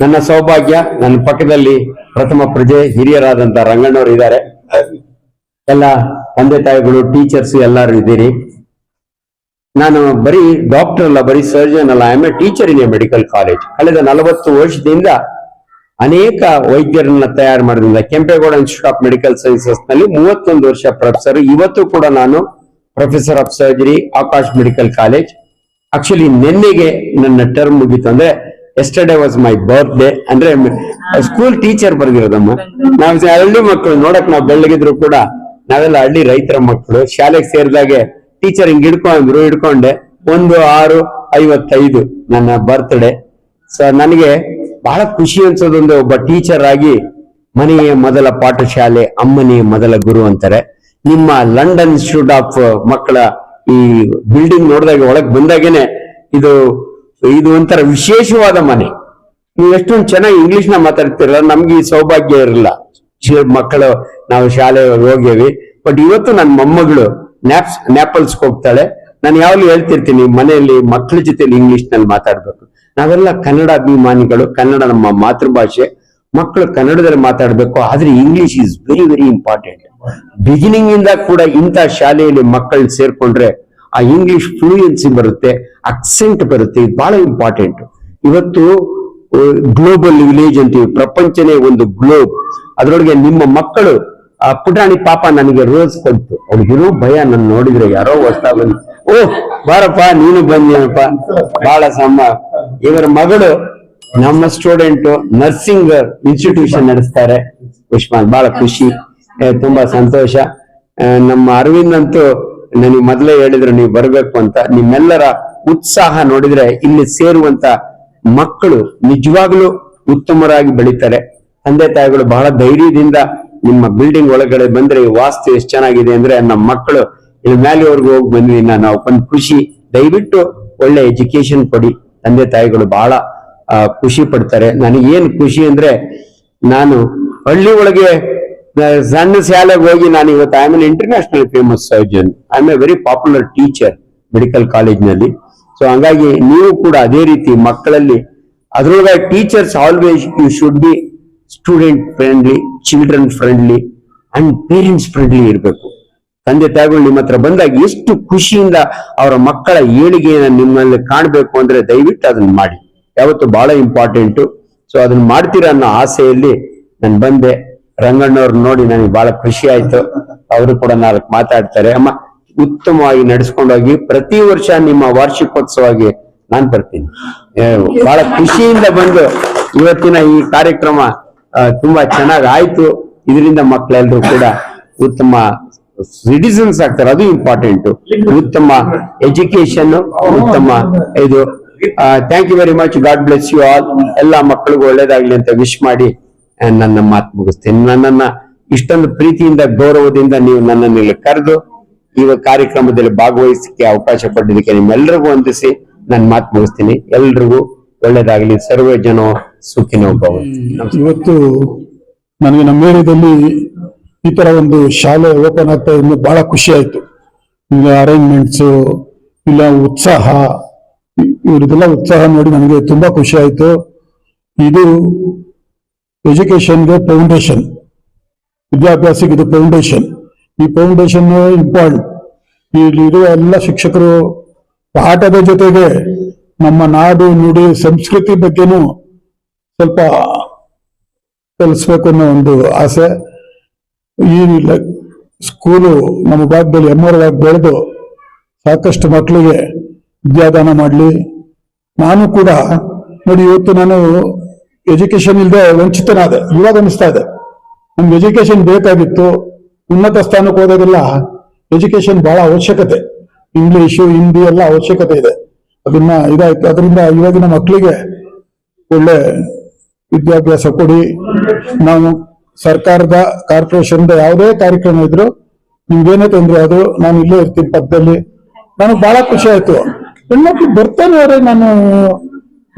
ನನ್ನ ಸೌಭಾಗ್ಯ, ನನ್ನ ಪಕ್ಕದಲ್ಲಿ ಪ್ರಥಮ ಪ್ರಜೆ ಹಿರಿಯರಾದಂತ ರಂಗಣ್ಣವರು ಇದ್ದಾರೆ. ಎಲ್ಲ ತಂದೆ ತಾಯಿಗಳು ಟೀಚರ್ಸ್ ಎಲ್ಲರೂ ಇದ್ದೀರಿ. ನಾನು ಬರೀ ಡಾಕ್ಟರ್ ಅಲ್ಲ, ಬರೀ ಸರ್ಜನ್ ಅಲ್ಲ I a teacher in a medical college ಕಳೆದ ನಲವತ್ತು ವರ್ಷದಿಂದ ಅನೇಕ ವೈದ್ಯರನ್ನ ತಯಾರು ಮಾಡಿದ್ರಿಂದ ಕೆಂಪೇಗೌಡ ಇನ್ಸ್ಟಿಟ್ಯೂಟ್ ಆಫ್ ಮೆಡಿಕಲ್ ಸೈನ್ಸಸ್ನಲ್ಲಿ ಮೂವತ್ತೊಂದು ವರ್ಷ ಪ್ರೊಫೆಸರ್ ಇವತ್ತು ಕೂಡ ನಾನು professor of surgery Akash medical college actually ನಿನ್ನೆಗೆ ನನ್ನ ಟರ್ಮ್ ಮುಗೀತು ಅಂದ್ರೆ yesterday was my birthday ಅಂದ್ರೆ ಸ್ಕೂಲ್ ಟೀಚರ್ ಬರ್ದಿರೋದಮ್ಮ ನಾವು ಹಳ್ಳಿ ಮಕ್ಕಳು ನೋಡಕ್ ನಾವ್ ಬೆಳ್ಳಗಿದ್ರು ಕೂಡ ನಾವೆಲ್ಲ ಹಳ್ಳಿ ರೈತರ ಮಕ್ಕಳು. ಶಾಲೆಗೆ ಸೇರಿದಾಗೆ ಟೀಚರ್ ಹಿಂಗ್ ಹಿಡ್ಕೊಂಡ್ರು ಹಿಡ್ಕೊಂಡೆ. ಒಂದು ಆರು ಐವತ್ತೈದು ನನ್ನ ಬರ್ತ್ಡೇ ಸೊ ನನಗೆ ಬಹಳ ಖುಷಿ ಅನ್ಸೋದೊಂದು ಒಬ್ಬ ಟೀಚರ್ ಆಗಿ ಮನೆಯ ಮೊದಲ ಪಾಠಶಾಲೆ ಅಮ್ಮನೆಯ ಮೊದಲ ಗುರು ಅಂತಾರೆ. ನಿಮ್ಮ ಲಂಡನ್ ಇನ್ಸ್ಟಿಟ್ಯೂಟ್ ಆಫ್ ಮಕ್ಕಳ ಈ ಬಿಲ್ಡಿಂಗ್ ನೋಡಿದಾಗ ಒಳಗ್ ಬಂದಾಗೇನೆ ಇದು ಇದು ಒಂಥರ ವಿಶೇಷವಾದ ಮನೆ. ನೀವು ಎಷ್ಟೊಂದು ಚೆನ್ನಾಗಿ ಇಂಗ್ಲಿಷ್ ಮಾತಾಡ್ತೀರಲ್ಲ, ನಮ್ಗೆ ಈ ಸೌಭಾಗ್ಯ ಇರಲ್ಲ. ಮಕ್ಕಳು, ನಾವು ಶಾಲೆ ಹೋಗೇವಿ ಬಟ್ ಇವತ್ತು ನನ್ನ ಮೊಮ್ಮಗಳು ನ್ಯಾಪ್ಸ್, ನ್ಯಾಪಲ್ಸ್ಗೆ ಹೋಗ್ತಾಳೆ. ನಾನು ಯಾವಾಗಲೂ ಹೇಳ್ತಿರ್ತೀನಿ, ಮನೆಯಲ್ಲಿ ಮಕ್ಕಳ ಜೊತೆಲಿ ಇಂಗ್ಲಿಷ್ನಲ್ಲಿ ಮಾತಾಡ್ಬೇಕು. ನಾವೆಲ್ಲ ಕನ್ನಡ ಅಭಿಮಾನಿಗಳು, ಕನ್ನಡ ನಮ್ಮ ಮಾತೃಭಾಷೆ. ಮಕ್ಕಳು ಕನ್ನಡದಲ್ಲಿ ಮಾತಾಡಬೇಕು, ಆದ್ರೆ English is very very important beginning ಇಂದ ಕೂಡ ಇಂಥ ಶಾಲೆಯಲ್ಲಿ ಮಕ್ಕಳು ಸೇರ್ಕೊಂಡ್ರೆ ಆ ಇಂಗ್ಲಿಷ್ ಫ್ಲೂಯೆನ್ಸಿ ಬರುತ್ತೆ ಅಕ್ಸೆಂಟ್ ಬರುತ್ತೆ, ಇದು ಬಹಳ ಇಂಪಾರ್ಟೆಂಟ್ ಇವತ್ತು ಗ್ಲೋಬಲ್ ವಿಲೇಜ್ ಅಂತೀವಿ ಪ್ರಪಂಚನೇ ಒಂದು ಗ್ಲೋಬ್ ಅದರೊಳಗೆ ನಿಮ್ಮ ಮಕ್ಕಳು, ಆ ಪುಟಾಣಿ ಪಾಪ ನನಗೆ ರೋಸ್ ಕೊಡ್ತು. ಅವ್ರಿಗಿರೋ ಭಯ ನನ್ನ ನೋಡಿದ್ರೆ ಯಾರೋ ಹೊಸ್ತಾ ಬಂದು, ಓ, ಬಾರಪ್ಪ, ನೀನು ಬಂದಿಯಪ್ಪ ಬಹಳ ಸಮ. ಇವರ ಮಗಳು, ನಮ್ಮ ಸ್ಟೂಡೆಂಟ್ ನರ್ಸಿಂಗ್ ಇನ್ಸ್ಟಿಟ್ಯೂಷನ್ ನಡೆಸ್ತಾರೆ. ಉಷ್ಮಾನ್ ಬಹಳ ಖುಷಿ. ತುಂಬಾ ಸಂತೋಷ. ನಮ್ಮ ಅರವಿಂದ್ ಅಂತೂ ನನಗೆ ಮೊದಲೇ ಹೇಳಿದ್ರೆ ನೀವು ಬರಬೇಕು ಅಂತ. ನಿಮ್ಮೆಲ್ಲರ ಉತ್ಸಾಹ ನೋಡಿದ್ರೆ ಇಲ್ಲಿ ಸೇರುವಂತ ಮಕ್ಕಳು ನಿಜವಾಗ್ಲೂ ಉತ್ತಮರಾಗಿ ಬೆಳೀತಾರೆ. ತಂದೆ ತಾಯಿಗಳು ಬಹಳ ಧೈರ್ಯದಿಂದ ನಿಮ್ಮ ಬಿಲ್ಡಿಂಗ್ ಒಳಗಡೆ ಬಂದ್ರೆ ಈ ವಾಸ್ತು ಎಷ್ಟು ಚೆನ್ನಾಗಿದೆ ಅಂದ್ರೆ ನಮ್ಮ ಮಕ್ಕಳು ಇಲ್ಲಿ ಮೇಲೆವರೆಗೂ ಹೋಗಿ ಬಂದ್ವಿ ನಾವು ಒಂದು ಖುಷಿ. ದಯವಿಟ್ಟು ಒಳ್ಳೆ ಎಜುಕೇಶನ್ ಕೊಡಿ. ತಂದೆ ತಾಯಿಗಳು ಬಹಳ ಖುಷಿ ಪಡ್ತಾರೆ. ನನಗೇನು ಖುಷಿ ಅಂದ್ರೆ ನಾನು ಹಳ್ಳಿ ಒಳಗೆ ಸಣ್ಣ ಶಾಲೆಗೆ ಹೋಗಿ ನಾನು ಇವತ್ತು I am international famous surgeon I am a very popular teacher medical ಕಾಲೇಜ್ನಲ್ಲಿ ಸೊ ಹಂಗಾಗಿ ನೀವು ಕೂಡ ಅದೇ ರೀತಿ ಮಕ್ಕಳಲ್ಲಿ, ಅದರೊಳಗೆ teachers always you should be student friendly children friendly and parents friendly ಇರಬೇಕು. ತಂದೆ ತಾಯಿಗಳು ನಿಮ್ಮ ಹತ್ರ ಬಂದಾಗ ಎಷ್ಟು ಖುಷಿಯಿಂದ ಅವರ ಮಕ್ಕಳ ಏಳಿಗೆಯನ್ನು ನಿಮ್ಮಲ್ಲಿ ಕಾಣಬೇಕು ಅಂದ್ರೆ ದಯವಿಟ್ಟು ಅದನ್ನ ಮಾಡಿ. ಯಾವತ್ತು ಬಹಳ ಇಂಪಾರ್ಟೆಂಟು ಸೊ ಅದನ್ನ ಮಾಡ್ತೀರ ಅನ್ನೋ ಆಸೆಯಲ್ಲಿ ನಾನು ಬಂದೆ. ರಂಗಣ್ಣವ್ರು ನೋಡಿ ನನಗೆ ಬಹಳ ಖುಷಿ ಆಯ್ತು. ಅವರು ಕೂಡ ನಾಲ್ಕು ಮಾತಾಡ್ತಾರೆ. ಅಮ್ಮ, ಉತ್ತಮವಾಗಿ ನಡೆಸ್ಕೊಂಡೋಗಿ ಪ್ರತಿ ವರ್ಷ ನಿಮ್ಮ ವಾರ್ಷಿಕೋತ್ಸವವಾಗಿ ನಾನ್ ಬರ್ತೀನಿ. ಬಹಳ ಖುಷಿಯಿಂದ ಬಂದು ಇವತ್ತಿನ ಈ ಕಾರ್ಯಕ್ರಮ ತುಂಬಾ ಚೆನ್ನಾಗ್ ಆಯ್ತು. ಇದರಿಂದ ಮಕ್ಕಳೆಲ್ಲರೂ ಕೂಡ ಉತ್ತಮ ಸಿಟಿಸನ್ಸ್ ಆಗ್ತಾರೆ. ಅದು ಇಂಪಾರ್ಟೆಂಟ್ ಉತ್ತಮ ಎಜುಕೇಶನ್ ಉತ್ತಮ ಇದು. Thank you very much God bless you all ಎಲ್ಲ ಮಕ್ಕಳಿಗೂ ಒಳ್ಳೇದಾಗ್ಲಿ ಅಂತ ವಿಶ್ ಮಾಡಿ. ನನ್ನ ಮಾತು ಮುಗಿಸ್ತೇನೆ. ನನ್ನನ್ನ ಇಷ್ಟೊಂದು ಪ್ರೀತಿಯಿಂದ ಗೌರವದಿಂದ ನೀವು ನನ್ನನ್ನು ಇಲ್ಲಿ ಕರೆದು ಈ ಕಾರ್ಯಕ್ರಮದಲ್ಲಿ ಭಾಗವಹಿಸಕ್ಕೆ ಅವಕಾಶ ಕೊಟ್ಟಿದ್ದಕ್ಕೆ ನಿಮ್ಮೆಲ್ಲರಿಗೂ ವಂದಿಸಿ ನನ್ನ ಮಾತು ಮುಗಿಸ್ತೀನಿ. ಎಲ್ರಿಗೂ ಒಳ್ಳೇದಾಗಲಿ ಸರ್ವೇ ಜನ ಸುಖಿನೋ ಭವ ಇವತ್ತು ನನಗೆ ನಮ್ಮ ಏರಿಯಾದಲ್ಲಿ ಈ ತರ ಒಂದು ಶಾಲೆ ಓಪನ್ ಆಗ್ತಾ ಇದ್ದು ಬಹಳ ಖುಷಿ ಆಯ್ತು. ಈಗ ಅರೇಂಜ್ಮೆಂಟ್ಸ್ ಇಲ್ಲ ಉತ್ಸಾಹ ಇವರದೆಲ್ಲ ಇವ್ರದ್ದೆಲ್ಲ ಉತ್ಸಾಹ ನೋಡಿ ನನಗೆ ತುಂಬಾ ಖುಷಿ ಆಯ್ತು. ಇದು ಎಜುಕೇಶನ್ಗೆ ಫೌಂಡೇಶನ್ ವಿದ್ಯಾಭ್ಯಾಸಕ್ಕೆ ಇದು ಫೌಂಡೇಶನ್ ಈ ಫೌಂಡೇಶನ್ ಇಂಪಾರ್ಟೆಂಟ್ ಇಲ್ಲಿರುವ ಎಲ್ಲ ಶಿಕ್ಷಕರು ಪಾಠದ ಜೊತೆಗೆ ನಮ್ಮ ನಾಡು ನುಡಿ ಸಂಸ್ಕೃತಿ ಬಗ್ಗೆನೂ ಸ್ವಲ್ಪ ಕಲಿಸ್ಬೇಕು ಅನ್ನೋ ಒಂದು ಆಸೆ. ಈ ಸ್ಕೂಲು ನಮ್ಮ ಭಾಗದಲ್ಲಿ ಎಮ್ಮರವಾಗಿ ಬೆಳೆದು ಸಾಕಷ್ಟು ಮಕ್ಕಳಿಗೆ ವಿದ್ಯಾದಾನ ಮಾಡಲಿ. ನಾನು ಕೂಡ ನೋಡಿ ಇವತ್ತು ನಾನು ಎಜುಕೇಶನ್ ಇಲ್ಲದೆ ವಂಚಿತನಾದೆ. ಇವಾಗ ಅನಿಸ್ತಾ ಇದೆ. ನಮ್ಗೆ ಎಜುಕೇಶನ್ ಬೇಕಾಗಿತ್ತು. ಉನ್ನತ ಸ್ಥಾನಕ್ಕೆ ಹೋದಾಗೆಲ್ಲ ಎಜುಕೇಶನ್ ಬಹಳ ಅವಶ್ಯಕತೆ. ಇಂಗ್ಲಿಷು ಹಿಂದಿ ಎಲ್ಲ ಅವಶ್ಯಕತೆ ಇದೆ. ಅದನ್ನ ಇದಾಯ್ತು. ಅದರಿಂದ ಇವಾಗಿನ ಮಕ್ಕಳಿಗೆ ಒಳ್ಳೆ ವಿದ್ಯಾಭ್ಯಾಸ ಕೊಡಿ. ನಾವು ಸರ್ಕಾರದ ಕಾರ್ಪೊರೇಷನ್ ಯಾವುದೇ ಕಾರ್ಯಕ್ರಮ ಇದ್ರು ನಿಮ್ಗೇನೇ ತೊಂದರೆ ಅದು. ನಾನು ಇಲ್ಲೇ ಇರ್ತೀನಿ ಪಕ್ಕದಲ್ಲಿ. ನನಗೆ ಬಹಳ ಖುಷಿ ಆಯ್ತು. ಹೆಣ್ಮಕ್ಳು ಬರ್ತಾನೆ ಅವ್ರೆ. ನಾನು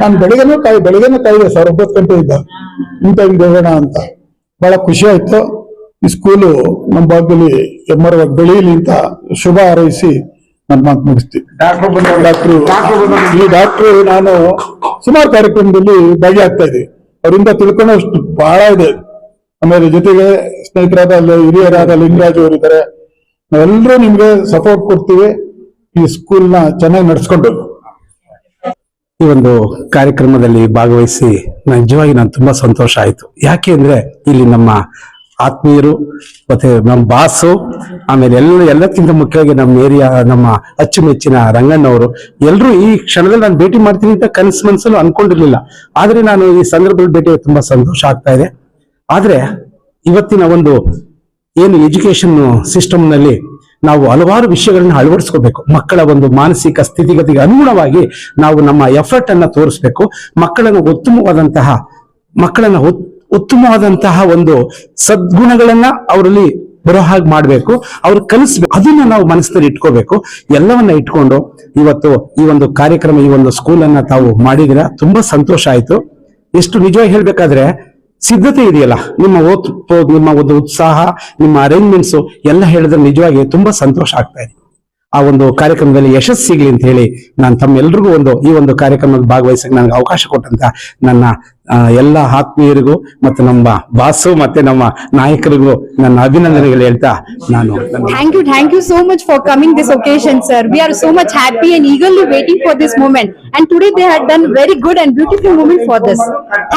ನಾನು ಬೆಳಿಗ್ಗೆನೂ ಕಾಯಿ ಬೆಳಿಗ್ಗೆನೂ ಕಾಯಿದೆ ಸರ್ ಒಂಬತ್ತು ಗಂಟೆ ಇದ್ದ. ಊಟ ಹಿಂಗ್ ಹೋಗೋಣ ಅಂತ. ಬಹಳ ಖುಷಿ ಆಯ್ತು. ಈ ಸ್ಕೂಲು ನಮ್ಮ ಭಾಗದಲ್ಲಿ ಎಮ್ಮರವಾಗಿ ಬೆಳೀಲಿ ಅಂತ ಶುಭ ಹಾರೈಸಿ ನನ್ನ ಮಾತು ಮುಗಿಸ್ತೀನಿ. ಡಾಕ್ಟ್ರು ಈ ಡಾಕ್ಟ್ರು ನಾನು ಸುಮಾರು ಕಾರ್ಯಕ್ರಮದಲ್ಲಿ ಭಾಗಿಯಾಗ್ತಾ ಇದ್ದೀವಿ ಅವರಿಂದ ತಿಳ್ಕೊಳ್ಳೋಷ್ಟು ಬಹಳ ಇದೆ. ಆಮೇಲೆ ಜೊತೆಗೆ ಸ್ನೇಹಿತರಾದ ಅಲ್ಲಿ ಹಿರಿಯರಾದ ಲಿಂಗರಾಜ್ ಅವರಿದ್ದಾರೆ ನಾವೆಲ್ಲರೂ ನಿಮ್ಗೆ ಸಪೋರ್ಟ್ ಕೊಡ್ತೀವಿ. ಈ ಸ್ಕೂಲ್ನ ಚೆನ್ನಾಗಿ ನಡ್ಸ್ಕೊಂಡು ಈ ಒಂದು ಕಾರ್ಯಕ್ರಮದಲ್ಲಿ ಭಾಗವಹಿಸಿ ನಿಜವಾಗಿ ನಾನು ತುಂಬಾ ಸಂತೋಷ ಆಯಿತು. ಯಾಕೆ ಅಂದ್ರೆ ಇಲ್ಲಿ ನಮ್ಮ ಆತ್ಮೀಯರು ಮತ್ತೆ ನಮ್ಮ ಬಾಸು, ಆಮೇಲೆ ಎಲ್ಲ ಎಲ್ಲಕ್ಕಿಂತ ಮುಖ್ಯವಾಗಿ ನಮ್ಮ ಏರಿಯಾ, ನಮ್ಮ ಅಚ್ಚುಮೆಚ್ಚಿನ ರಂಗಣ್ಣವರು ಎಲ್ಲರೂ ಈ ಕ್ಷಣದಲ್ಲಿ ನಾನು ಭೇಟಿ ಮಾಡ್ತೀನಿ ಅಂತ ಕನಸು ಮನಸ್ಸಲ್ಲೂ ಅನ್ಕೊಂಡಿರ್ಲಿಲ್ಲ. ಆದ್ರೆ ನಾನು ಈ ಸಂದರ್ಭದಲ್ಲಿ ಭೇಟಿ ತುಂಬಾ ಸಂತೋಷ ಆಗ್ತಾ ಇದೆ. ಆದ್ರೆ ಇವತ್ತಿನ ಒಂದು ಏನು ಎಜುಕೇಶನ್ ಸಿಸ್ಟಮ್ನಲ್ಲಿ ನಾವು ಹಲವಾರು ವಿಷಯಗಳನ್ನ ಅಳವಡಿಸ್ಕೋಬೇಕು. ಮಕ್ಕಳ ಒಂದು ಮಾನಸಿಕ ಸ್ಥಿತಿಗತಿಗೆ ಅನುಗುಣವಾಗಿ ನಾವು ನಮ್ಮ ಎಫರ್ಟ್ ಅನ್ನ ತೋರಿಸ್ಬೇಕು. ಮಕ್ಕಳನ್ನು ಉತ್ತಮವಾದಂತಹ, ಮಕ್ಕಳನ್ನ ಉತ್- ಉತ್ತಮವಾದಂತಹ ಒಂದು ಸದ್ಗುಣಗಳನ್ನ ಅವರಲ್ಲಿ ಬರೋ ಹಾಗೆ ಮಾಡಬೇಕು. ಅವ್ರು ಕಲಿಸ್ಬೇಕು. ಅದನ್ನ ನಾವು ಮನಸ್ಸಿನಲ್ಲಿ ಇಟ್ಕೋಬೇಕು. ಎಲ್ಲವನ್ನ ಇಟ್ಕೊಂಡು ಇವತ್ತು ಈ ಒಂದು ಕಾರ್ಯಕ್ರಮ, ಈ ಒಂದು ಸ್ಕೂಲನ್ನ ತಾವು ಮಾಡಿದಿರ ತುಂಬಾ ಸಂತೋಷ ಆಯ್ತು. ಎಷ್ಟು ನಿಜವಾಗಿ ಹೇಳ್ಬೇಕಾದ್ರೆ ಸಿದ್ಧತೆ ಇದೆಯಲ್ಲ, ನಿಮ್ಮ ಓದ್ ನಿಮ್ಮ ಒಂದು ಉತ್ಸಾಹ, ನಿಮ್ಮ ಅರೇಂಜ್ಮೆಂಟ್ಸ್ ಎಲ್ಲ ಹೇಳಿದ್ರೆ ನಿಜವಾಗಿ ತುಂಬಾ ಸಂತೋಷ ಆಗ್ತಾ ಇದೆ. ಆ ಒಂದು ಕಾರ್ಯಕ್ರಮದಲ್ಲಿ ಯಶಸ್ಸು ಸಿಗ್ಲಿ ಅಂತ ಹೇಳಿ ನಾನು ತಮ್ಮೆಲ್ಲರಿಗೂ ಒಂದು, ಈ ಒಂದು ಕಾರ್ಯಕ್ರಮದಲ್ಲಿ ಭಾಗವಹಿಸಕ್ಕೆ ನನಗೆ ಅವಕಾಶ ಕೊಟ್ಟಂತ ನನ್ನ ಎಲ್ಲ ಆತ್ಮೀಯರಿಗೂ ಮತ್ತು ನಮ್ಮ ಬಾಸು ಮತ್ತೆ ನಮ್ಮ ನಾಯಕರಿಗೂ ನನ್ನ ಅಭಿನಂದನೆಗಳು ಹೇಳ್ತಾ ನಾನು thank you thank you so much for coming this occasion sir we We are so much happy and waiting for this this and today had done very good and beautiful moment for this. Thank